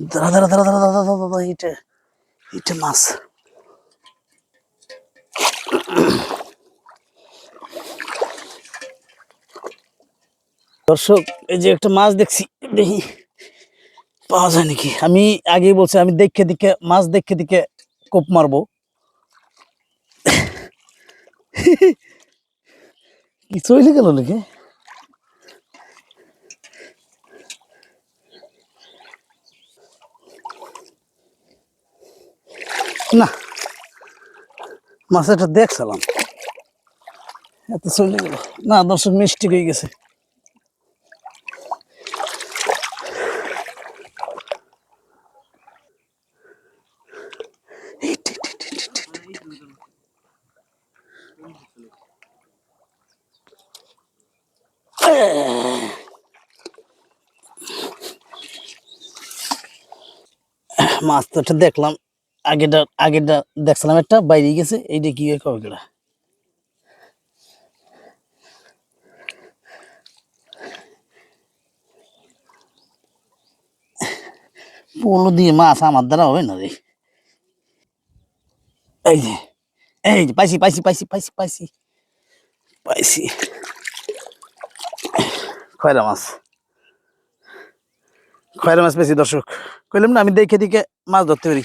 দাঁড়া দাঁড়া দাঁড়া দাঁড়া দাঁড়া দাঁড়া এটা এটা মাছ। দর্শক, এই যে একটা মাছ দেখছি, দেখি, পাওয়া যায় নাকি? আমি আগেই বলছি, আমি দেখে দিকে মাছ দেখে দিকে কোপ মারবো। কি চলে গেল নাকি? না মাছটা দেখছিলাম। এত চলে গেল। না দর্শক মিষ্টি হয়ে গেছে। এই টি, টি, টি, টি, টি, টি, টি। মাছ তো একটা দেখলাম। আগেটা আগেটা দেখছিলাম একটা, বাইরে গেছে, এইটা কি কবে পোলো দিয়ে মাছ আমার দ্বারা হবে না রে। এই যে এই যে, পাইছি পাইছি পাইছি পাইছি পাইছি পাইছি। খয়রা মাছ। খয়রা মাছ পেয়েছি, দর্শক। কইলাম না, আমি দেখে দিকে মাছ ধরতে পারি।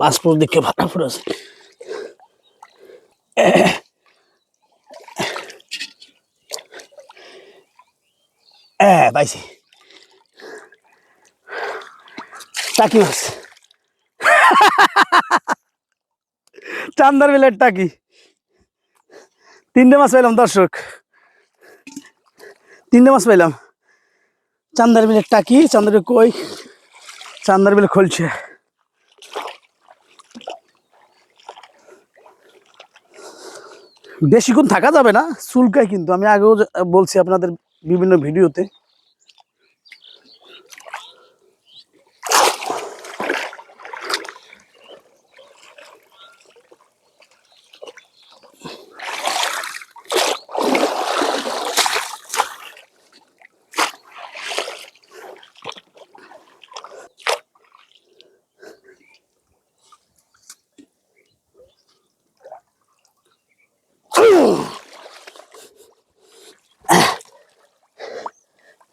পাসপোর্ট দেখে ফুট আছে। হ্যাঁ পাইছি। টাকি মাছ। চান্দার বিলের টাকি। তিনটে মাছ পাইলাম, দর্শক। তিনটে মাছ পাইলাম। চান্দার বিলের টাকি, চান্দার কই? চান্দার বিল খুলছে। বেশিক্ষণ থাকা যাবে না চুলকায় কিন্তু। আমি আগেও বলছি আপনাদের বিভিন্ন ভিডিওতে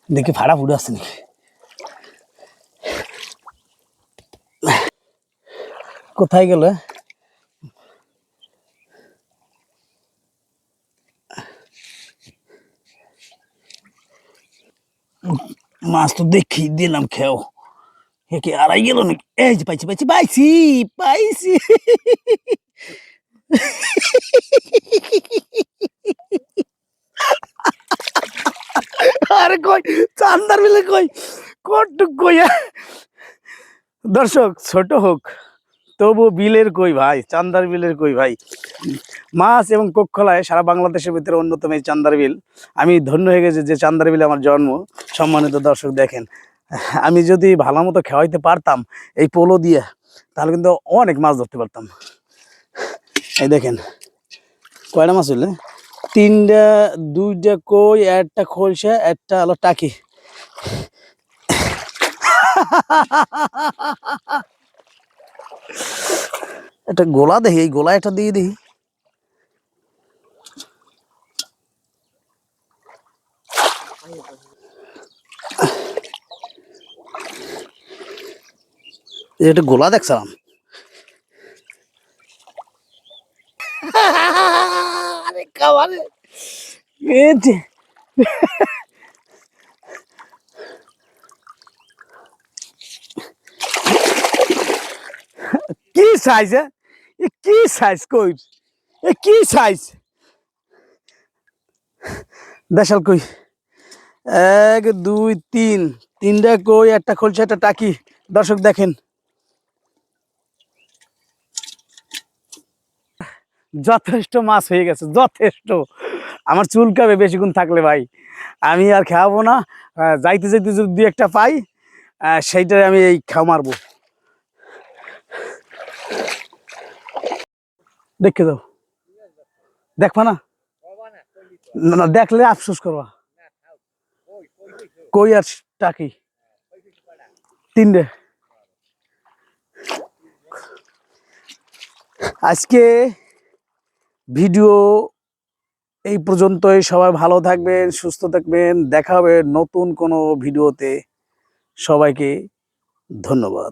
দেখি ভাড়া ফুটে আসছে নাকি কোথায় গেল? মাছ তো দেখি, দিলাম, খেও। একে আড়াই গেল নাকি? এই পাইছি পাইছি পাইছি পাইছি। আরে কই, চান্দার বিলে কই? কটুক কই দর্শক, ছোট হোক, তবু বিলের কই ভাই, চান্দার বিলের কই ভাই? মাছ এবং কোকখলায় সারা বাংলাদেশের ভিতরে অন্যতম এই চান্দার বিল। আমি ধন্য হয়ে গেছি যে চান্দার বিলে আমার জন্ম। সম্মানিত দর্শক দেখেন, আমি যদি ভালো মতো খাওয়াইতে পারতাম এই পোলো দিয়ে, তাহলে কিন্তু অনেক মাছ ধরতে পারতাম। এই দেখেন, কয়টা মাছ হইলে তিনটা, দুইটা কই, একটা খলসা, একটা হলো টাকি। একটা গোলা দেখি, এই গোলা একটা দিয়ে দিই এটা গোলা দেখছিলাম। কি সাইজ এ? কি সাইজ কই? এ কি সাইজ দেশাল কই? এক, দুই, তিন। তিনটা কই? একটা খোলছে, একটা টাকি। দর্শক দেখেন। যথেষ্ট মাছ হয়ে গেছে যথেষ্ট। আমার চুলকাবে বেশিক্ষণ থাকলে ভাই আমি আর খাওয়াবো না যাইতে যাইতে যদি দুই একটা পাই আহ, সেইটারে আমি এই খাও মারবো। দেখে দাও দেখবা না? না দেখলে আফসোস করবা। কই আর টাকি তিনটে। আজকে ভিডিও এই পর্যন্তই। সবাই ভালো থাকবেন, সুস্থ থাকবেন। দেখা হবে নতুন কোনো ভিডিওতে। সবাইকে ধন্যবাদ।